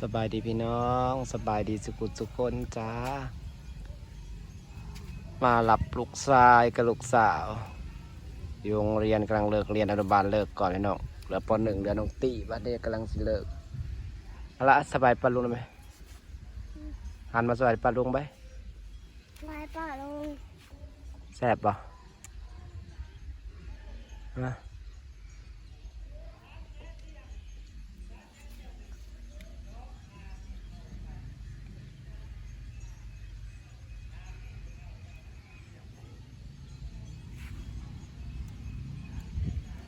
สบายดีพี่น้องสบายดีสุกุสุกคนจ้า มาหลับลูกชายกับลูกสาวอยู่โรงเรียนกำลังเลิกเรียนอนุบาลเลิกก่อนพี่น้องเหลือปหนึ่งเหลือน้องตีบ้านเด็กกำลังสิเลิกเอาละสบายปะลุงได้ไหมหันมาสบายปะลุงไปไว้ป่าลุงแซ่บปะนะ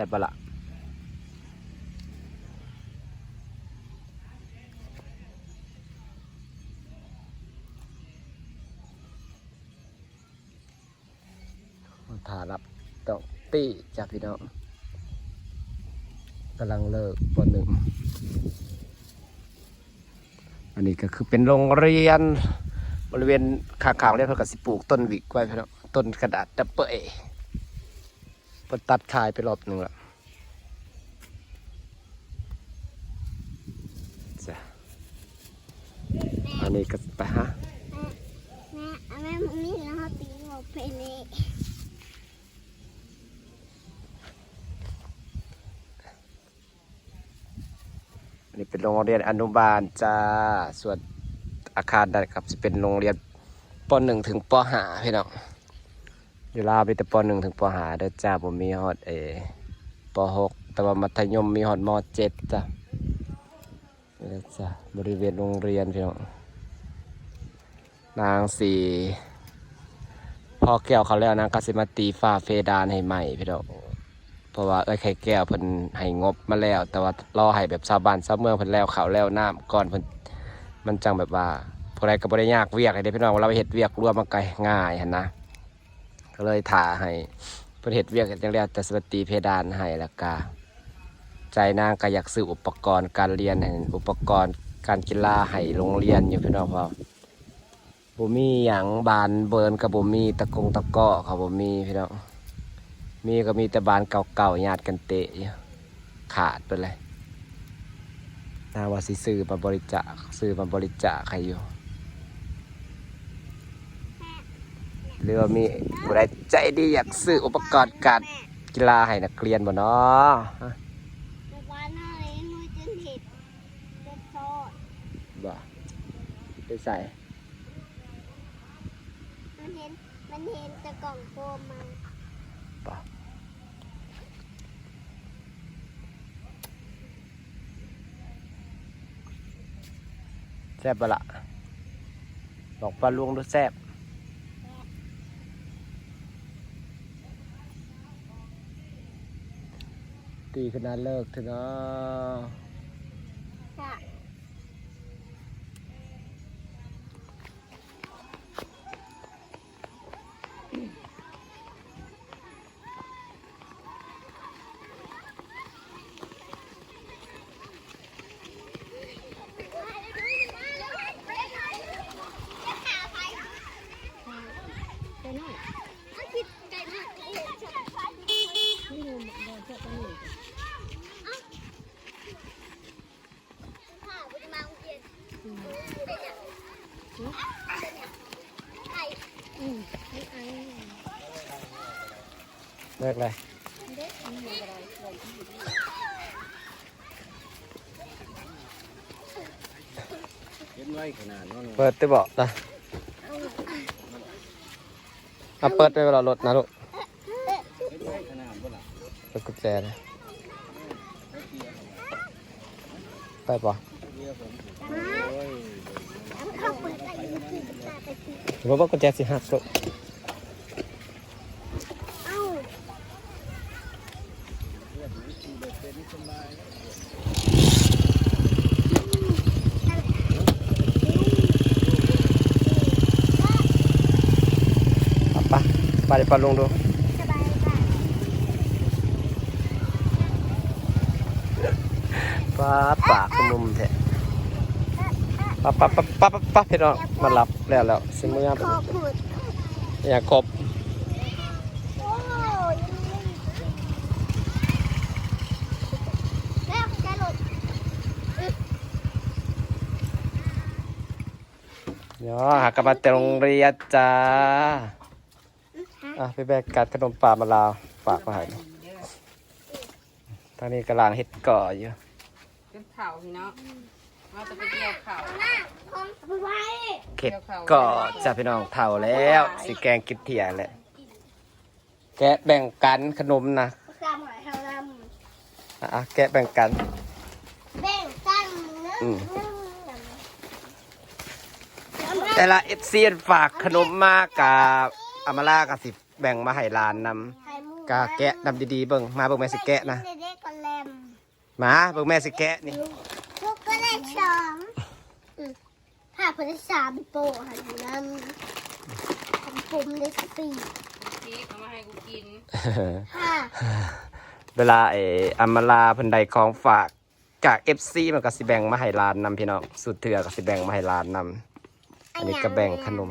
ซ่บปะละถ่ารับต้องตี้จากพี่น้องกำลังเลิกปหนึ่ง อันนี้ก็คือเป็นโรงเรียน บริเวณข้างๆเรียกเพื่อกับสิปลูกต้นวิกไว้พี่น้องต้นกระดาษดับเบิลเอเพิ่นตัดขายไปรอบหนึ่งแล้วจ้ะอันนี้ก็ไปฮะแม่แม่มีนะฮะตีหัวเพลนี่อันนี้เป็นโรงเรียนอนุบาลจ้า ส่วนอาคารด้านครับจะเป็นโรงเรียนปหนึ่งถึงปห้าพี่น้อง อยู่ลาวมีแต่ปหนึ่งถึงปห้าเด้อจ้าผมมีฮอดเอปหกแต่ว่ามัธยมมีฮอดมเจ็ดจ้ะจ้ะบริเวณโรงเรียนพี่น้องนางสีพอแก้วเขาแล้วนางก็สิมาตีฟ้าเฟดานให้ใหม่พี่น้องเพราะว่าเอ้ยไข่แก้วเพิ่นให้งบมาแล้ว แต่ว่ารอให้แบบชาวบ้านชาวเมืองเพิ่นแล้วเขาแล้วน้ำก่อนเพิ่นมันจังแบบว่าผู้ใดก็บ่ได้ยากเวียกให้ได้พี่น้องเราไปเฮ็ดเวียกรวมมันก็ง่ายหันนะ ก็เลยถ่าให้เพิ่นเฮ็ดเวียกจังแล้วแต่สวัสดีเพดานให้แล้วก็ใจนางก็อยากซื้ออุปกรณ์การเรียนให้อุปกรณ์การกีฬาให้โรงเรียนอยู่พี่น้องพราะบ่มีหยังบานเบิร์นก็บ่มีตะกงตะก้อเขาบ่มีพี่น้องมีก็มีแต่บานเก่าๆญาติกันเตะขาดไปเลยนาวาสิซื้อมาบริจาคซื้อมาบริจาคใครอยู่ หรือว่ามีผู้ใดใจดีอยากซื้ออุปกรณ์การกีฬาให้นักเรียนบ่เนาะฮะในวันนั้นมือจนเห็ดเด็ดโซ่บ่ไปใส่ มันเห็น มันเห็นแต่กล่องโฟมมันบ่แซ่บบ่ละบอกปลาลุงดูแซ่บ ตีขนาดเลิกเถอะนะ ไปหน่อยเอาคิดไกลมากเลยไม่รู้หมดเลยเจ้าตัวนี้เอ้าข้าวไปมาโรงเรียนเป็นยังไอ้อืมไอ้ไอ้ เลิกเลยเด็กมันมีอะไรเลยเห็นไว้ขนาดนั้นเปิดได้บอกนะอะเปิดไปเวลารถนะลูกเห็นไว้ขนาดบ่ล่ะเปิดกุญแจนะไปปะเรียกผมโอ้ยเข้าเปิดอะไรอยู่ที่ตาไปทีหรือว่ากุญแจสิหักลูก เอ้า เรียกวิธีเด็ดเป็นสบายเอาปะไปเดี๋ยวปลาลงดูสบายค่ะปลาปากขมุมแท้ปลาปลาปลาปลาปลาปลาพี่น้องมาหลับแล้วแล้วสิมือขอพูดอย่าครบ โอ้ยแล้วแกหลุด เนาะหากลับมาแต่โรงเรียนจ้า อะพี่แบกกัดขนมปลามาลาวฝากมาให้หน่อยทางนี้กำลังเฮ็ดก่ออยู่ เป็นเข่าพี่เนาะเราจะไปเกี่ยวเข่าไว้เข็ดก่อจ้าพี่น้องเท่าแล้วสิแกงกินเถี่ยแหละ แกะแบ่งกันขนมนะจำหอยเท่าลอะแกะแบ่งกันำแบ่งกันเนื้ออืมเนื้อ แต่ละเอฟซีฝากขนมมากกับอามาล่ากับสิแบ่งมาให้หลานนไข่มุกำกาแกะนำดีๆเบิ่งมาเบิ่งแม่สิแกะนะเด็กๆก็แลมมาเบิ่งแม่สิแกะนี่ลูกก็ได้สองอืมถ้าคนได้สามโปะหันน้ำของผมได้สี่พีกเอามาให้กูกินห้าเวลาไอ้อามาลาเพิ่นใดของฝากจากเอฟซีมันก็สิแบ่งมาให้หลานนำพี่น้องสุดเถื่อก็สิแบ่งมาให้หลานนำ อันนี้ก็แบ่งขนม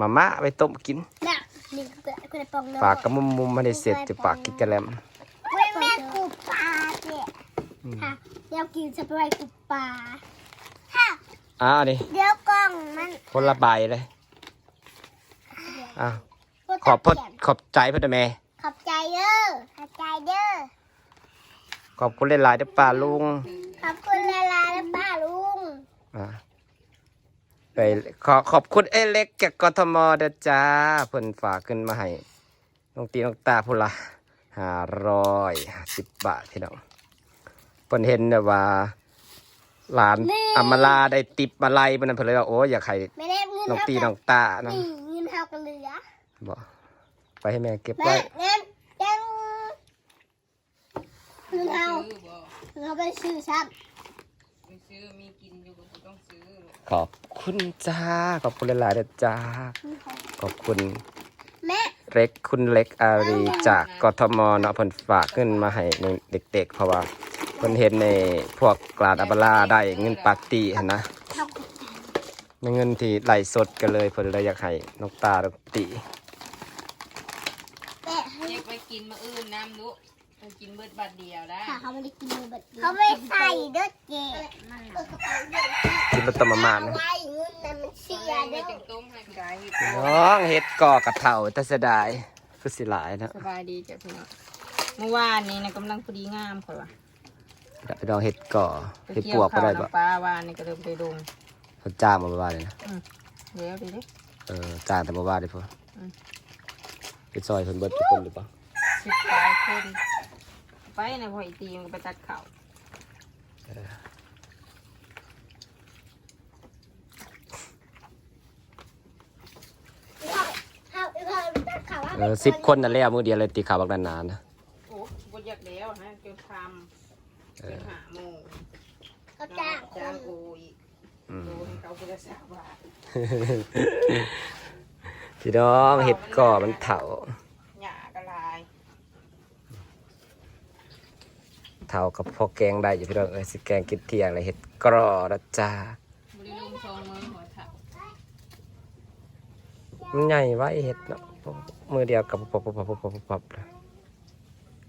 มาม่าเอาไปต้มกินน่ะนี่ก็ก็ได้ปองน้ำฝากกับมุมมุมๆมาได้เสร็จจะฝากกินกระแลมเว้ยแม่กูปลาเนี่ยค่ะเดี๋ยวกินสไปร์กูปลาค่ะอะอันนี้เดี๋ยวกล้องมันคนละใบเลยอะขอบพดขอบใจเพ่อแม่ขอบใจเด้อขอบใจเด้อขอบคุณหลายๆเด้อป้าลุงขอบคุณลาลาและป้าลุงอะ ไปขอขอบคุณเอเล็กจากกทมเด้อจ้าเพิ่นฝากขึ้นมาให้น้องตีน้องตาพุ่นละห้าร้อยห้าสิบบาทพี่น้องเพิ่นเห็นแบบว่า หลานอำมาลาได้ติบมาไล่เพิ่นนนเพิ่นเลยว่าโอ้อยากให้ไม่ได้เงินน้องเท่าตีกัน้องตานะนี่เงินเท่ากันเหลือบอกไปให้แม่เก็บแม่ไว้เงินยังเงินเท่าซื้อบ่เงินเท่าไปซื้อซ้ไม่ซื้อมีกินอยู่ก็ ต้องซื้อขอบคุณจ้า ขอบคุณหลายๆเด้อจ้าำขอบคุณแม่เล็กคุณเล็กอารีจากกทมเนาะเพิ่นฝากขึ้นมาให้เด็ก ๆ เพราะว่าเพิ่นเห็นในพวกกลาดอับลาได้เงินปาร์ตี้หั่นนะเท่าในเงินที่ไหลสดกันเลยเพิ่นเลยอยากให้นกตาดกตีแม่เรียกไปกินมาอื่นน้ำลุ ไปกินเบิดบัดเดียวได้ค่ะเขาไม่ได้กินมือแบบเขาไม่ใส่เด้อเจ๊ที่มันต้มมาม่านะไว้เงินนั้นมันเสียไปเด้อจังต้มให้กายน้องเฮ็ดก่อกระเท่าแต่เสียดายคือสิหลายนะสบายดีจ้ะพี่น้องเมื่อวานนี้นะกำลังพอดีงามค่อยว่าเดี๋ยวไปลองเฮ็ดก่อไปเฮ็ดเกี่ปยววกก็ข้าวได้บ่น้ำปลาวานนี่ก็เริ่มไปลงเขาจ้างมาบ่ว่าเลยนะเดี๋ยวดิดิเออจ้างแต่บ่ว่าได้พออืมไปซอยเพิ่นเบิดทุกคนหรือเปล่าสิบปลายคน ไปนะพออีตีมันก็ไปตัดเข่าเขาเขาตัดขาว่าเออสิบคนนั่นแหละมือเดียวเลยตีข่าวบักนานๆนะโอ้บดอยากแล้วนะจนทำเป็นหาโมงเขาจ้างคจ้างนโอ้ยอืมโดให้เขาคนละสามบาทพี่น้องเห็ดก่อมันเถา หยากระลาย เถากับพอแกงได้อยู่พี่น้องเอ้ยสิแกงกินเที่ยงเลยเห็ดกรอนะจ้าบริลุมทองมือหัวเถามันใหญ่ไว้เห็ดเนาะมือเดียวกับปบปบปบปบปบเลย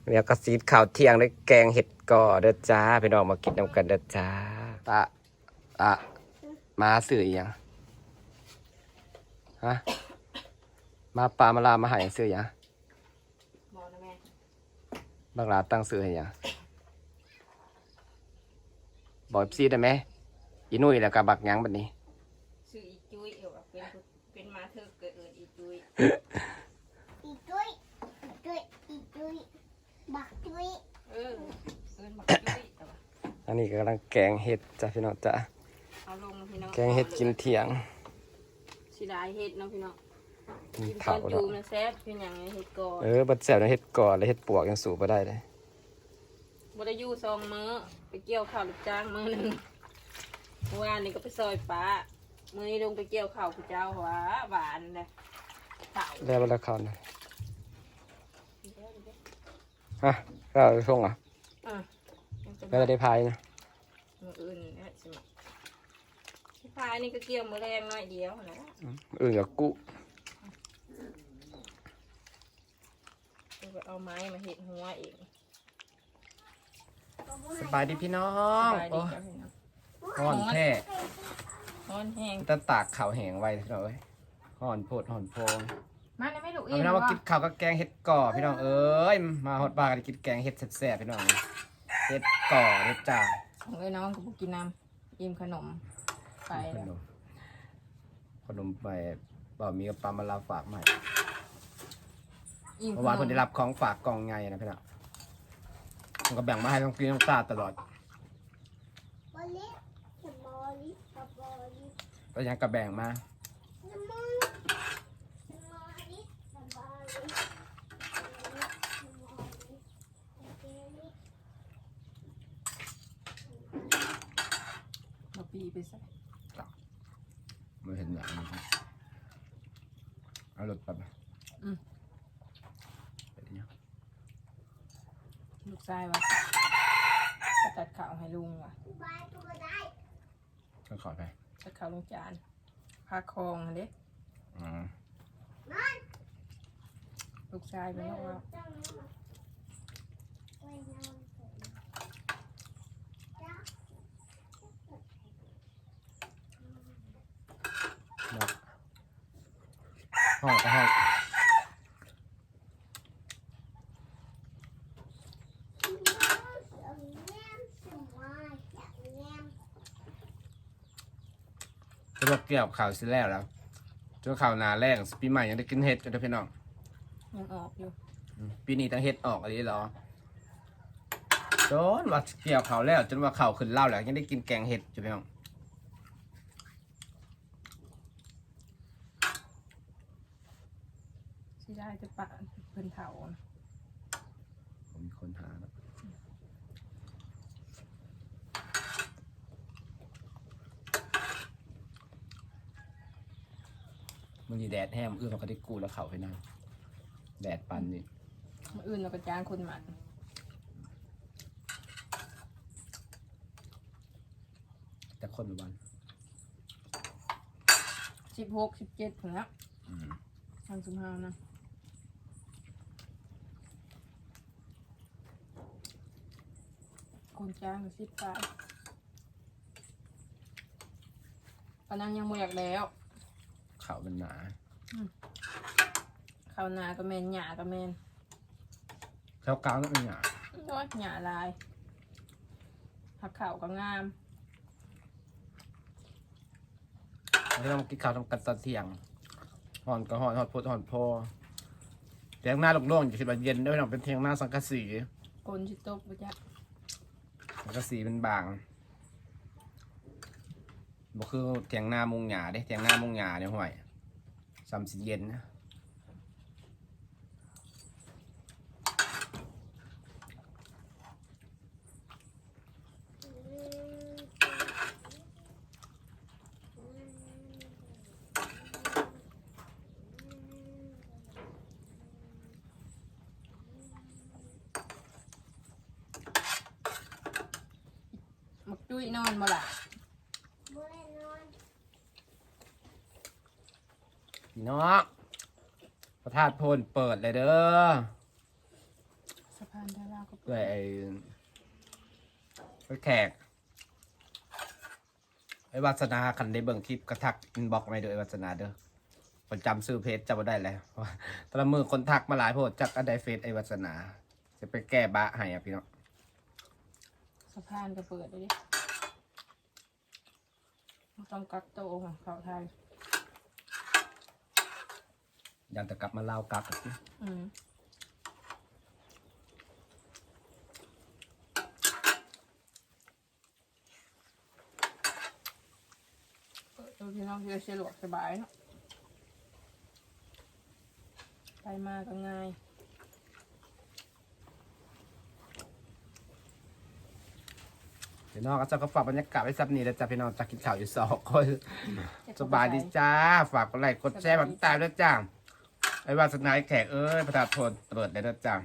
เดี๋ยวก็สีดข่าวเที่ยงได้แกงเห็ดก่อเด้อจ้าพี่น้องมากินนำกันเด้อจ้าตะอะมาสื่ออหยังฮะมาปลามาลามาหายสื่ออหยังบักลาตั้งสื่อให้ยัง บอกซีได้ไหมอีนุ่ยแล้วก็บักหยังบัดนี้ชื่ออีจุ้ยเอวเป็นผู้เป็นมาเธอเกิดเอิญอีจุ้ยอีจุ้ยอีจุ้ยอีจุ้ยบักจุ้ยเออเอิญบักจุ้ยแต่ว่าอันนี้ก็กำลังแกงเห็ดจ้ะพี่น้องจ้ะเอาลงพี่น้องแกงเห็ดกินเที่ยงสิได้เห็ดเนาะพี่น้องกินกินตข้าอวนแล้จูวมันแซ่บเป็นอย่างไรเห็ดก่อนเออบัดแซ่บนะเห็ดก่อนแล้วเห็ดปวกยังสูบมาได้เลยบไดอยูซองมือ ไปเกี่ยวข้าวลูกจ้างมือหนึ่งเมื่อวานนี่ก็ไปซอยป้ามือนี้ลงไปเกี่ยวข้าวคุณเจ้าหวาหวานเลยเต่าแล้วมันละครนะฮะก็เอาไปส่งอะอะยังจะก็ได้พายนะมืออื่นเนี่ยใช่ไหมที่พายนี่ก็เกี่ยวมือแรงหน่อยเดียวนะอื่นกับกุเอาไม้มาเห็ดหัวเอง สบายดีพี่น้อสงบายโอ้ดีจ้ะพี่น้องร้อนแท้นอนแห้งจะตากข้าวแห้งไว้พี่น้องเอ้ยห่อนโพดห่อนโพงมาเลยไม่ดุเอาอิ่มพี่น้องมาบ่กินข้าวกับแกงเห็ดก่อพี่น้องเอ้ยมาฮอดบ้านกันกินแกงเห็ดแซ่บๆพี่น้องเห็ดก่อเห็ดจ้าของเอ้ยน้องก็บ่กินน้ำอิ่มขนมไปขแล้วนมขนมไปบ่มีกับปลามาลาฝากใหม่อิ่มเมื่อวานคนได้รับของฝากกล่องไงนะพี่น้อง ผมก็แบ่งมาให้ต้องกินต้องตาตลอดบอลลิสมอลลิสบอลลิก็ยังกระแบ่งมาสมอลสมอลลิสบอลลิสมอลลิโอเคลิบ่ปีไปใส่ไม่เห็นอย่างนี้เอารถไป อืม ไปดิเนี่ย ลูกชายว่ะก็ตัดข้าวให้ลุงว่ะบายตัวได้ก็ขอไปตัดข้าวลงจานพาคองหั่นเด้อืมลูกชายเป็นบอกว่าต้องไปนอนเถอะจ้าเนาะห้องก็ห้อง สมอลสมแนมสมอลสมแนม จะบอกเกี่ยวข่าวสิแล้วแล้วจนข่าวหนาแรงปีใหม่ยังได้กินเห็ดกันด้วยพี่น้องยังออกอยู่อืมปีนี้ตั้งเห็ดออกอะไรหรอจนว่าเกี่ยวข่าวแล้ว จนว่าข่าวขึ้นเล่าแล้วยังได้กินแกงเห็ดอยู่พี่น้องสิได้จะปะเพิ่นเฒ่านะผมมีคนหาแล้ว มันมีแดดแห้งอื้อเราก็ได้กูแล้วเข่าไปนั่งแดดปันนี่มื้ออื่นเราก็จ้างคนหมันแต่คนละวันสิบหกสิบเจ็ดถึงแล้วอืมทางสุภานะคนจ้างก็สิบปลายตอนนั้นยังบ่อยากแล้ว เข่ามันหนาข้าวนาก็แมนหญ้าก็แมนเข่ากลางก็เป็นหนาน้อยหญ้าลายผักขาวก็งามเราต้องกินข้าวทำกันตอนเที่ยงหอนก็หอนหอนโพดหอนพอเตียงหน้าโล่งๆอยู่คิดว่าเย็นด้วยน้องเป็นเตียงหน้าสังกะสี กลนชิตกไปจ้ะสังกะสีเป็นบาง บ่คือเตียงหน้ามุงหยาเด้เตียงหน้ามุงหยาเนี่ยห่วยซ้ำสิเย็นนะมักจุ้ยนอนบ่ล่ะ บัวนอน พี่น้องพระธาตุโพนเปิดเลยเด้อสะพานดาราก็ด้วยไอ้ไอ้แขกไอ้วัสนาคันได้เบิ่งคลิปกระทักอินบ็อกมาให้เด้อไอ้วัสนาเด้อคนจำซื้อเพจจำบ่ได้แล้วแตละมือคนทักมาหลายโพดจักอันใดเฟซไอ้วัสนา จะไปแก้บะให้อะพี่น้องสะพานก็เปิดเลยดิบ่ต้องกักโตวของเขาไทย ยันจะกลับมาเล่าวกลับอีกทีอืมเปิดดูพี่น้องจะสะดวกสบายเนาะไปมาก็ง่าย พี่น้องก็จะก็ฝากบรรยากาศไว้สับนี้แล้วจ้ะพี่น้องจะกินข้าวอยู่สองคนสบายดีจ้า ฝากกดไลค์กดแชร์ฝากติดตามด้วยจ้า ไอ้วาสนาไอ้แขกเอ้ยพระธาตุพนเปิดเลยนะจ้า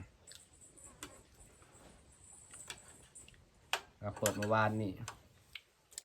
เปิดเมื่อวานนี่